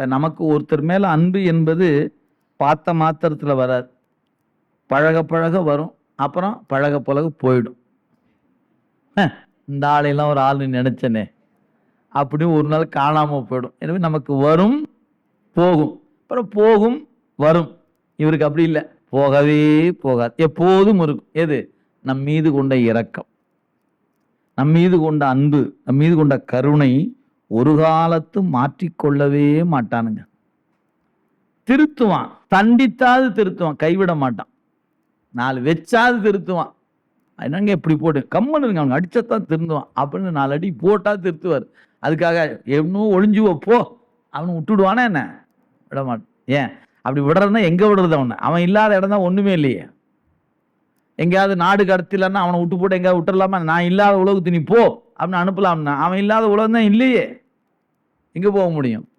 இப்போ நமக்கு ஒருத்தர் மேலே அன்பு என்பது பார்த்த மாத்திரத்தில் வராது. பழக பழக வரும். அப்புறம் பழக பழக போயிடும். இந்த ஆளையெல்லாம் ஒரு ஆள்னு நினச்சனே. அப்படியும் ஒரு நாள் காணாமல் போயிடும். எனவே நமக்கு வரும் போகும். அப்புறம் போகும் வரும். இவருக்கு அப்படி இல்லை. போகவே போகாது. எப்போதும் இருக்கும். எது? நம் மீது கொண்ட இரக்கம். நம் மீது கொண்ட அன்பு நம் மீது கொண்ட கருணை ஒரு காலத்து மாற்றிக்கொள்ளவே மாட்டானுங்க. திருத்துவான். தண்டித்தாவது திருத்துவான். கைவிட மாட்டான். நாலு வச்சாது திருத்துவான். என்னங்க இப்படி போட்டு கம்மனுங்க இருங்க அவங்க அடிச்சத்தான் திருந்துவான். அப்படின்னு நாலு அடி போட்டா திருத்துவார். அதுக்காக எவ்வளோ ஒளிஞ்சு வைப்போ போ அவனை விட்டுடுவானா என்ன? விட மாட்டான் ஏன்? அப்படி விடுறதுன்னா எங்கே விடுறது அவனை? அவன் இல்லாத இடம் தான் ஒன்றுமே இல்லையே. எங்கேயாவது நாடு கடத்திலன்னா அவனை விட்டு போட்டு எங்கேயாவது விட்டுறலாமா? நான் இல்லாத உலகத்து நீ போ அப்படின்னு அனுப்பலாம்னா அவன் இல்லாத உலகம் தான் இல்லையே. எங்கே போக முடியும்?